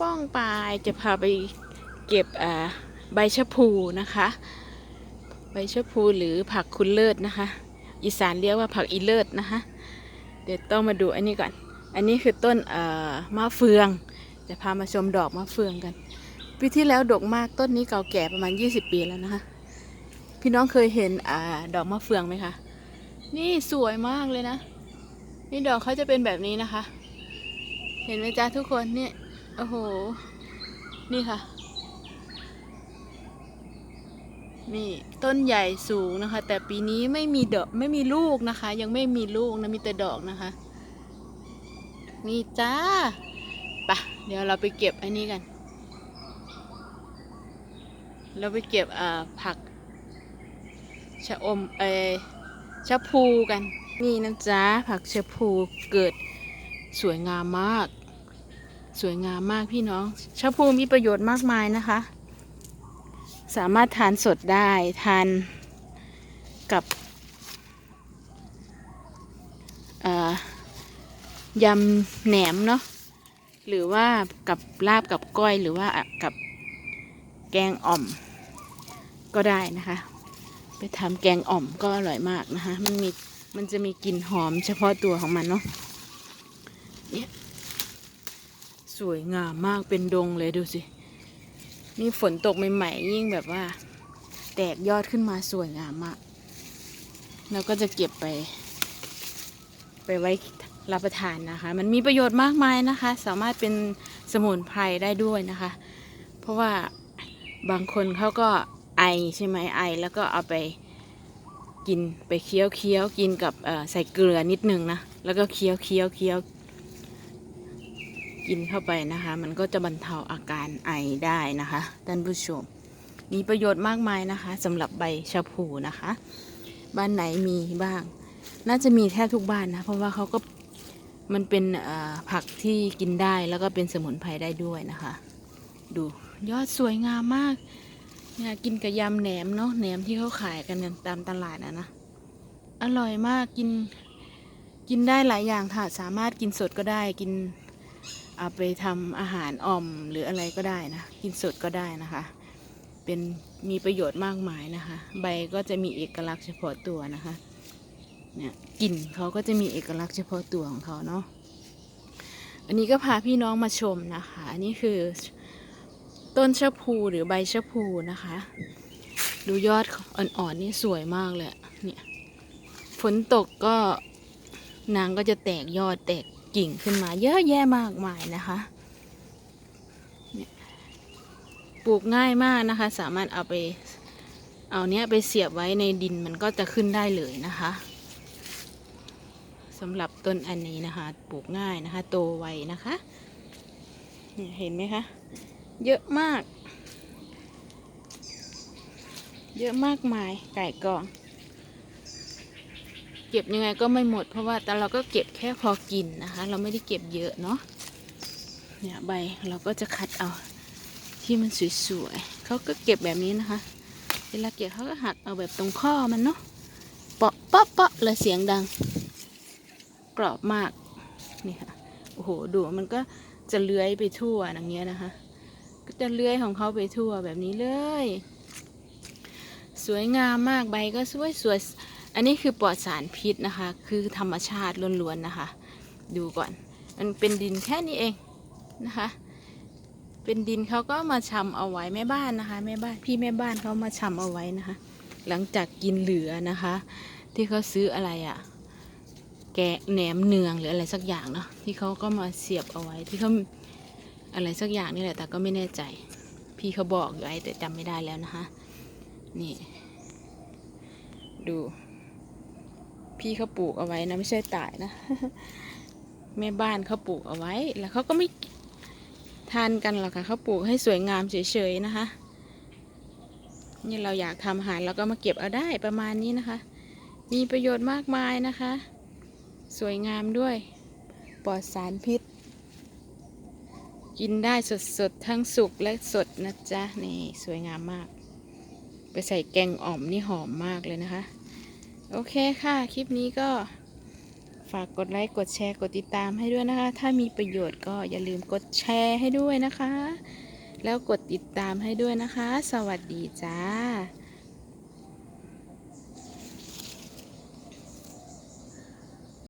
ป้องปายจะพาไปเก็บใบชะพูนะคะ ใบชะพูหรือผักคุณเลิศนะคะ อีสานเรียกว่าผักอีเลิศนะคะ เดี๋ยวต้องมาดูอันนี้ก่อน อันนี้คือต้นมะเฟือง จะพามาชมดอกมะเฟืองกัน ปีที่แล้วดกมากต้นนี้เก่าแก่ประมาณ 20 ปีแล้วนะคะ พี่น้องเคยเห็นอดอกมะเฟืองไหมคะ นี่สวยมากเลยนะ นี่ดอกเขาจะเป็นแบบนี้นะคะ เห็นไหมจ๊ะทุกคนเนี่ย โอ้โห นี่ค่ะ นี่ต้นใหญ่สูงนะคะ แต่ปีนี้ไม่มีดอกไม่มีลูกนะคะ ยังไม่มีลูกนะมีแต่ดอกนะคะ นี่จ้าไปะเดี๋ยวเราไปเก็บอันนี้กัน เราไปเก็บอ่าผักชะอมเอชะพูกัน นี่นะจ๊ะผักชะพูเกิดสวยงามมาก สวยงามมากพี่น้องชะพูมีประโยชน์มากมายนะคะ สามารถทานสดได้ทานกับยำแหนมเนาะหรือว่ากับลาบกับก้อยหรือว่ากับแกงอ่อมก็ได้นะคะ ไปทำแกงอ่อมก็อร่อยมากนะคะ มันมีมันจะมีกลิ่นหอมเฉพาะตัวของมันเนาะเนี่ย สวยงามมากเป็นดงเลยดูสิ นี่ฝนตกใหม่ๆยิ่งแบบว่า แตกยอดขึ้นมาสวยงามมาก แล้วก็จะเก็บไป ไปไว้รับประทานนะคะ มันมีประโยชน์มากมายนะคะ สามารถเป็นสมุนไพรได้ด้วยนะคะ เพราะว่าบางคนเขาก็ไอใช่ไหมไอ แล้วก็เอาไปกินไปเคี้ยวเคี้ยวกินกับใส่เกลือนิดนึงนะ แล้วก็เคี้ยวเคี้ยวเคี้ยว กินเข้าไปนะคะ มันก็จะบรรเทาอาการไอได้นะคะท่านผู้ชม มีประโยชน์มากมายนะคะสำหรับใบชะพูนะคะ บ้านไหนมีบ้าง น่าจะมีแทบทุกบ้านนะ เพราะว่าเขาก็มันเป็นผักที่กินได้แล้วก็เป็นสมุนไพรได้ด้วยนะคะ ดูยอดสวยงามมากเนี่ยกินกับยำแหนมเนาะแหนมที่เขาขายกันตามตลาดนะนะอร่อยมากกินกินได้หลายอย่างค่ะ สามารถกินสดก็ได้กิน เอาไปทำอาหารอ่อมหรืออะไรก็ได้นะ กินสดก็ได้นะคะ เป็นมีประโยชน์มากมายนะคะ ใบก็จะมีเอกลักษณ์เฉพาะตัวนะคะ เนี่ยกลิ่นเขาก็จะมีเอกลักษณ์เฉพาะตัวของเขาเนาะ อันนี้ก็พาพี่น้องมาชมนะคะ อันนี้คือต้นชะพูหรือใบชะพูนะคะ ดูยอดอ่อนๆนี่สวยมากเลยเนี่ยฝนตกก็นางก็จะแตกยอดแตก กิ่งขึ้นมาเยอะแยะมากมายนะคะปลูกง่ายมากนะคะ สามารถเอาไปเอาเนี้ยไปเสียบไว้ในดินมันก็จะขึ้นได้เลยนะคะสำหรับต้นอันนี้นะคะ ปลูกง่ายนะคะ โตไวนะคะเนี่ยเห็นไหมคะ เยอะมาก เยอะมากมายไก่กอง เก็บยังไงก็ไม่หมด เพราะว่าแต่เราก็เก็บแค่พอกินนะคะ เราไม่ได้เก็บเยอะเนาะเนี่ยใบเราก็จะคัดเอาที่มันสวยๆเขาก็เก็บแบบนี้นะคะ เวลาเก็บเขาก็หักเอาแบบตรงข้อมันเนาะเปาะเปาะเปาะเลยเสียงดัง กรอบมากนี่ค่ะโอ้โหดูมันก็จะเลื้อยไปทั่วอย่างเงี้ยนะคะ ก็จะเลื้อยของเขาไปทั่วแบบนี้เลย สวยงามมากใบก็สวยสวย อันนี้คือปลอดสารพิษนะคะ คือธรรมชาติล้วนๆนะคะ ดูก่อน มันเป็นดินแค่นี้เองนะคะ เป็นดินเขาก็มาชำเอาไว้แม่บ้านนะคะ แม่บ้านพี่แม่บ้านเขามาชำเอาไว้นะคะ หลังจากกินเหลือนะคะ ที่เขาซื้ออะไรอะแกะแหนมเนืองหรืออะไรสักอย่างเนาะที่เขาก็มาเสียบเอาไว้ที่เขาอะไรสักอย่างนี่แหละแต่ก็ไม่แน่ใจ พี่เขาบอกอยู่ไอ้แต่จำไม่ได้แล้วนะคะ นี่ ดู พี่เขาปลูกเอาไว้นะไม่ใช่ตายนะ แม่บ้านเขาปลูกเอาไว้ แล้วเขาก็ไม่ทานกันหรอกค่ะเขาปลูกให้สวยงามเฉยๆนะคะนี่เราอยากทำอาหารเราก็มาเก็บเอาได้ประมาณนี้นะคะ มีประโยชน์มากมายนะคะ สวยงามด้วย ปลอดสารพิษ กินได้สดๆ ทั้งสุกและสดนะจ๊ะ นี่สวยงามมาก ไปใส่แกงอ่อมนี่หอมมากเลยนะคะ โอเคค่ะ คลิปนี้ก็ฝากกดไลค์ กดแชร์ กดติดตามให้ด้วยนะคะ ถ้ามีประโยชน์ก็อย่าลืมกดแชร์ให้ด้วยนะคะ แล้วกดติดตามให้ด้วยนะคะ สวัสดีจ้า